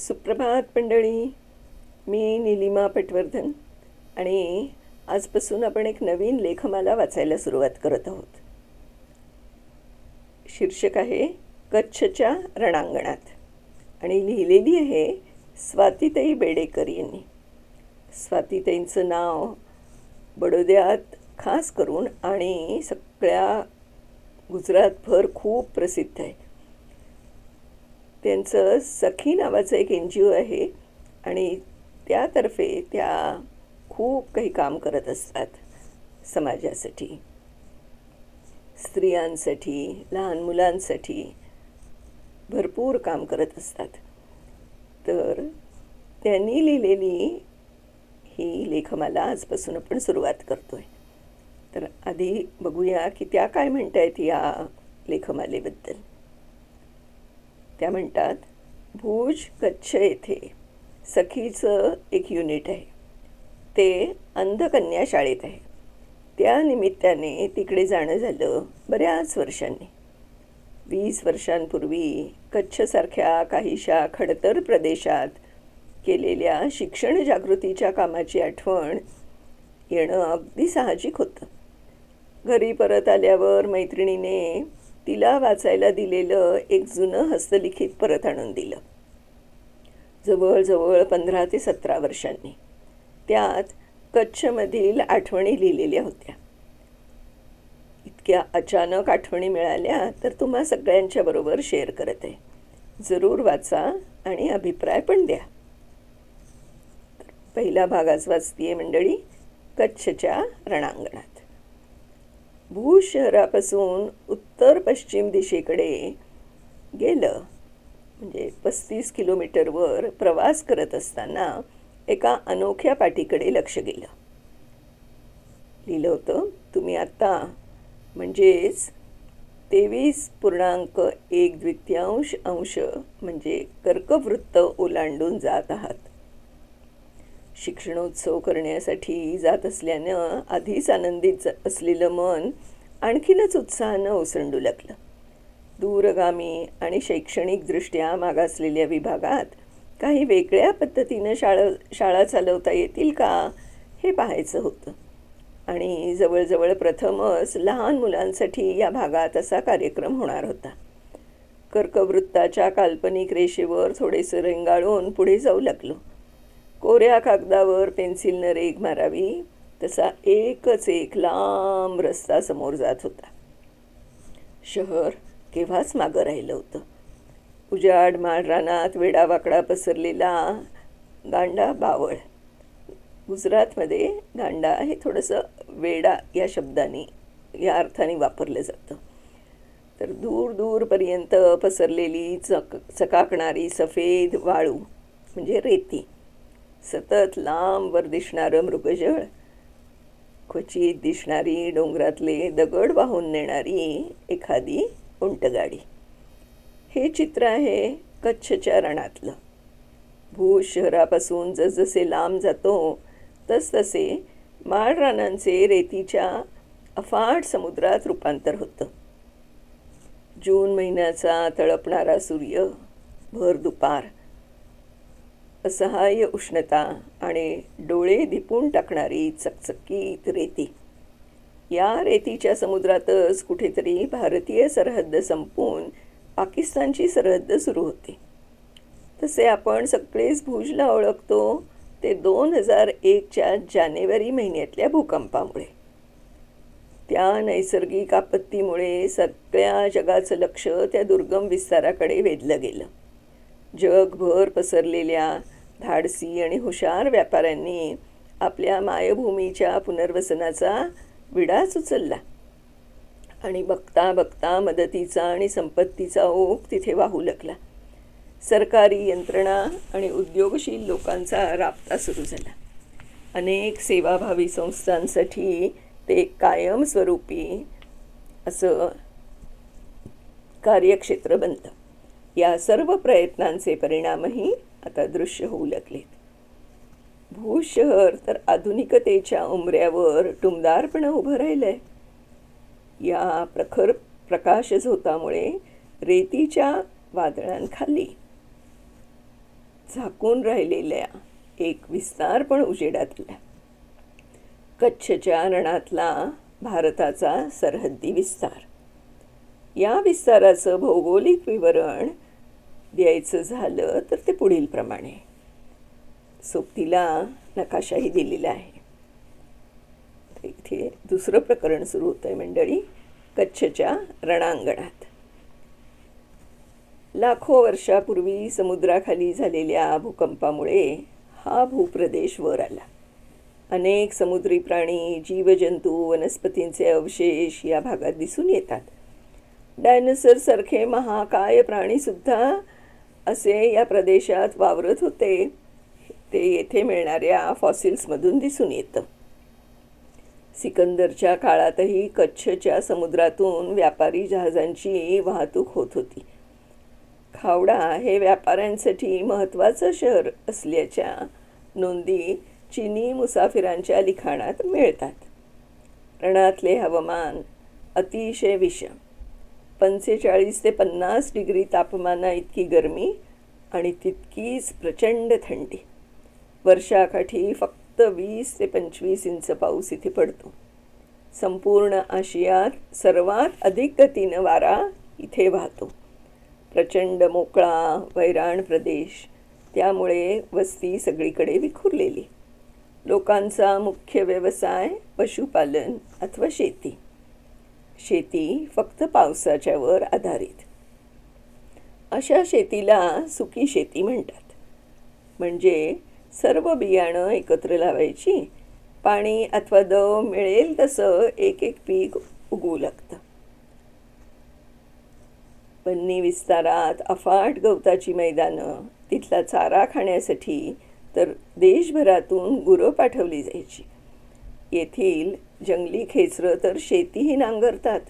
सुप्रभात मंडळी. मी निलिमा पटवर्धन आणि आजपासून आपण एक नवीन लेखमाला वाचायला सुरुवात करत आहोत. शीर्षक आहे कच्छच्या रणांगणात. आणि लिहिलेली आहे स्वातीताई बेडेकर यांनी. स्वातीताईंचं नाव बडोद्यात खास करून आणि सगळ्या गुजरातभर खूप प्रसिद्ध आहे. त्यांचं सखी नावाचं एक एन जी ओ आहे आणि त्यातर्फे त्या खूप काही काम करत असतात समाजासाठी स्त्रियांसाठी लहान मुलांसाठी भरपूर काम करत असतात. तर त्यांनी लिहिलेली ही लेखमाला आजपासून आपण सुरुवात करतो आहे तर आधी बघूया की त्या काय म्हणत आहेत या लेखमालेबद्दल. त्या म्हणतात भुज कच्छ येथे सखीचं एक युनिट आहे. ते अंधकन्या शाळेत आहे. त्या निमित्ताने तिकडे जाणं झालं बऱ्याच वर्षांनी. वीस वर्षांपूर्वी कच्छसारख्या काहीशा खडतर प्रदेशात केलेल्या शिक्षण जागृतीच्या कामाची आठवण येणं अगदी साहजिक होतं. घरी परत आल्यावर मैत्रिणीने तिला वाचायला दिलेलं एक जुनं हस्तलिखित परत आणून दिलं. जवळजवळ पंधरा ते सतरा वर्षांनी. त्यात कच्छमधील आठवणी लिहिलेल्या होत्या. इतक्या अचानक आठवणी मिळाल्या तर तुम्हा सगळ्यांच्या बरोबर शेअर करत. आहे जरूर वाचा आणि अभिप्राय पण द्या. पहिला भाग आज वाचतीये मंडळी कच्छच्या रणांगणात. भूज शहरापासून उत्तर पश्चिम दिशेकडे गेलं. म्हणजे पस्तीस किलोमीटरवर प्रवास करत असताना एका अनोख्या पाठीकडे लक्ष गेलं. लिहिलं होतं तुम्ही आत्ता म्हणजेच तेवीस पूर्णांक एक द्वितीयांश अंश म्हणजे कर्कवृत्त ओलांडून जात आहात. शिक्षणोत्सव करण्यासाठी जात असल्यानं आधीच आनंदित असलेलं मन आणखीनच उत्साहानं ओसंडू लागलं. दूरगामी आणि शैक्षणिकदृष्ट्या मागासलेल्या विभागात काही वेगळ्या पद्धतीनं शाळा शाळा चालवता येतील का हे पाहायचं होतं. आणि जवळजवळ प्रथमच लहान मुलांसाठी या भागात असा कार्यक्रम होणार होता. कर्कवृत्ताच्या काल्पनिक रेषेवर थोडेसे रेंगाळून पुढे जाऊ लागलो. कोऱ्या कागदावर पेन्सिलनं रेग मारावी. तसा एकच एक लांब रस्ता समोर जात होता. शहर केव्हाच मागं राहिलं होतं? उजाड माळरानात वेडावाकडा पसरलेला गांडा बावळ. गुजरातमध्ये गांडा हे थोडंसं वेडा या शब्दाने या अर्थाने वापरलं जातं. तर दूर दूरपर्यंत पसरलेली चक चकाकणारी सफेद वाळू म्हणजे रेती. सतत लांबवर दिसणारं मृगजळ. क्वचित दिसणारी डोंगरातले दगड वाहून नेणारी एखादी उंटगाडी. हे चित्र आहे कच्छच्या रणातलं. भूज शहरापासून जसजसे लांब जातो तसतसे माळ रानांचे रेतीच्या अफाट समुद्रात रूपांतर होतं. जून महिन्याचा तळपणारा सूर्य भर दुपार असहाय्य उष्णता आणि डोळे दिपून टाकणारी चकचकीत रेती. या रेतीच्या समुद्रातच कुठेतरी भारतीय सरहद्द संपून पाकिस्तानची सरहद्द सुरू होते. तसे आपण सगळेच भुजला ओळखतो ते दोन हजार एकच्या जानेवारी महिन्यातल्या भूकंपामुळे. त्या नैसर्गिक आपत्तीमुळे सगळ्या जगाचं लक्ष त्या दुर्गम विस्ताराकडे वेधलं गेलं. जगभर पसरलेल्या धाडसी आणि हुशार व्यापाऱ्यांनी आपल्या मायभूमीच्या पुनर्वसनाचा विडाच उचलला. आणि बघता बघता मदतीचा आणि संपत्तीचा ओघ तिथे वाहू लागला. सरकारी यंत्रणा आणि उद्योगशील लोकांचा राबता सुरू झाला. अनेक सेवाभावी संस्थांसाठी ते कायमस्वरूपी असं कार्यक्षेत्र बनतं. या सर्व प्रयत्नांचे परिणामही आता दृश्य होऊ लागलेत. भूज शहर तर आधुनिकतेच्या उंबऱ्यावर टुमदारपणे उभं राहिलंय. या प्रखर प्रकाश झोतामुळे रेतीच्या वादळांखाली झाकून राहिलेल्या एक विस्तार पण उजेडात आला. कच्छच्या रणातला भारताचा सरहद्दी विस्तार. या विस्ताराचं भौगोलिक विवरण द्यायचं झालं तर ते पुढीलप्रमाणे सोबतीला नकाशाही दिलेला आहे. इथे दुसरं प्रकरण सुरू होतं आहे मंडळी कच्छच्या रणांगणात. लाखो वर्षापूर्वी समुद्राखाली झालेल्या भूकंपामुळे हा भूप्रदेश वर आला. अनेक समुद्री प्राणी जीवजंतू वनस्पतींचे अवशेष या भागात दिसून येतात. डायनोसरसारखे महाकाय प्राणीसुद्धा असे या प्रदेशात वावरत होते. ते येथे मिळणाऱ्या फॉसिल्समधून दिसून येतं. सिकंदरच्या काळातही कच्छच्या समुद्रातून व्यापारी जहाजांची वाहतूक होत होती. खावडा हे व्यापाऱ्यांसाठी महत्त्वाचं शहर असल्याच्या नोंदी चिनी मुसाफिरांच्या लिखाणात मिळतात. रणातले हवामान अतिशय विषम. पंचेचाळीस ते पन्नास डिग्री तापमाना इतकी गरमी आणि तितकीच प्रचंड थंडी. वर्षाकाठी फक्त वीस ते पंचवीस इंच पाऊस इथे पडतो. संपूर्ण आशियात सर्वात अधिक गतीनं वारा इथे वाहतो. प्रचंड मोकळा वैराण प्रदेश त्यामुळे वस्ती सगळीकडे विखुरलेली. लोकांचा मुख्य व्यवसाय पशुपालन अथवा शेती. शेती फक्त पावसाच्यावर आधारित. अशा शेतीला सुकी शेती म्हणतात. म्हणजे सर्व बियाणं एकत्र लावायची पाणी अथवा दव मिळेल तसं एक एक पीक उगवू लागतं. बन्नी विस्तारात अफाट गवताची मैदानं तिथला चारा खाण्यासाठी तर देशभरातून गुरं पाठवली जायची. येथील जंगली खेचरं तर शेतीही नांगरतात.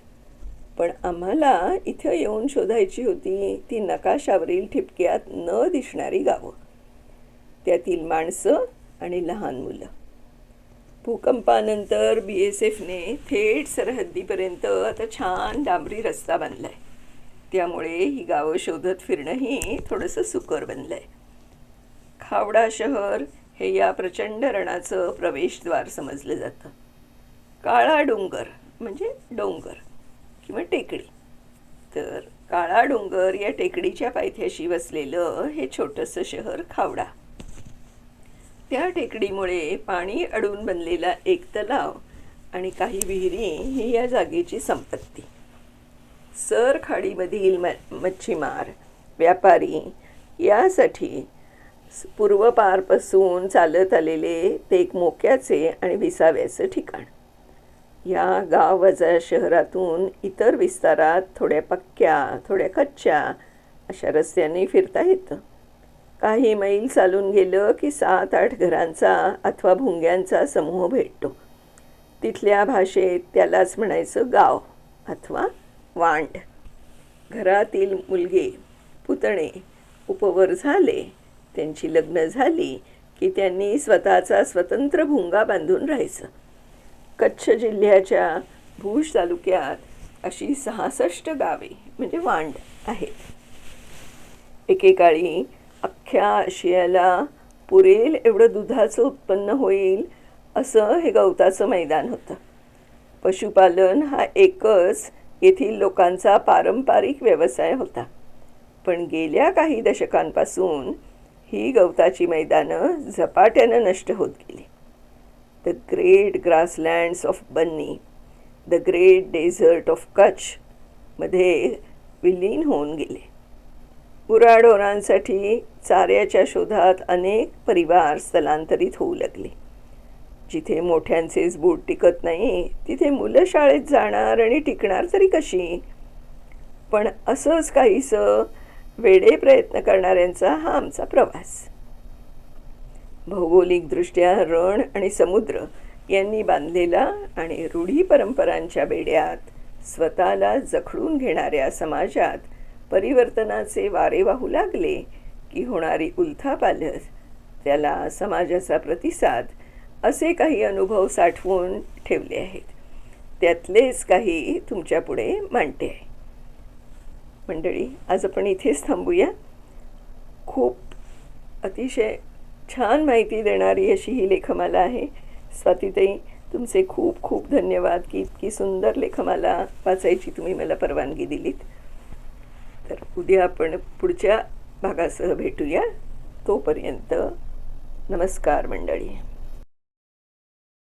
पण आम्हाला इथं येऊन शोधायची होती ती नकाशावरील ठिपक्यात न दिसणारी गावं. त्यातील माणसं आणि लहान मुलं. भूकंपानंतर बी एस एफने थेट सरहद्दीपर्यंत आता छान डांबरी रस्ता बांधला आहे त्यामुळे ही गावं शोधत फिरणंही थोडंसं सुकर बनलं आहे खावडा शहर हे या प्रचंड रणाचं प्रवेशद्वार समजलं जातं. काळा डोंगर म्हणजे डोंगर किंवा टेकडी. तर काळा डोंगर या टेकडीच्या पायथ्याशी वसलेलं हे छोटंसं शहर खावडा. त्या टेकडीमुळे पाणी अडून बनलेला एक तलाव आणि काही विहिरी ही या जागेची संपत्ती. सर खाडीमधील म मच्छीमार व्यापारी यासाठी पूर्वपारपासून चालत आलेले ते एक मोक्याचे आणि विसाव्याचं ठिकाण. या गाववजा शहरातून इतर विस्तारात थोड्या पक्क्या थोड्या कच्च्या अशा रस्त्याने फिरता येतं. काही मैल चालून गेलं की सात आठ घरांचा अथवा भुंग्यांचा समूह भेटतो. तिथल्या भाषेत त्यालाच म्हणायचं गाव अथवा वांड. घरातील मुलगे पुतणे उपवर झाले त्यांची लग्न झाली की त्यांनी स्वतःचा स्वतंत्र भुंगा बांधून राहायचं. कच्छ जिल्ह्याच्या भूज तालुक्यात अशी सहासष्ट गावे म्हणजे वांड आहेत. एकेकाळी अख्ख्या आशियाला पुरेल एवढं दुधाचं उत्पन्न होईल असं हे गवताचं मैदान होतं. पशुपालन हा एकच येथील लोकांचा पारंपरिक व्यवसाय होता. पण गेल्या काही दशकांपासून ही गवताची मैदानं झपाट्यानं नष्ट होत गेली. The great grasslands of Banni the great desert of कच्छमध्ये विलीन होऊन गेले. गुराढोरांसाठी चाऱ्याच्या शोधात अनेक परिवार स्थलांतरित होऊ लागले. जिथे मोठ्यांचेच बूट टिकत नाही तिथे मुलं शाळेत जाणार आणि टिकणार तरी कशी? पण असंच काहीसं वेडे प्रयत्न करणाऱ्यांचा हा आमचा प्रवास. भौगोलिकदृष्ट्या रण आणि समुद्र यांनी बांधलेला आणि रूढी परंपरांच्या बेड्यात स्वतःला जखडून घेणाऱ्या समाजात परिवर्तनाचे वारे वाहू लागले की होणारी उलथापालथ त्याला समाजाचा प्रतिसाद असे काही अनुभव साठवून ठेवले आहेत. त्यातलेच काही तुमच्यापुढे मांडते. आहे मंडळी आज आपण इथेच थांबूया. खूप अतिशय छान माहिती देणारी अशी ही लेखमाला आहे. स्वातीताई तुमचे खूप खूप धन्यवाद की इतकी सुंदर लेखमाला वाचायची तुम्ही मला परवानगी दिलीत. तर उद्या आपण पुढच्या भागासह भेटूया. तोपर्यंत नमस्कार मंडळी.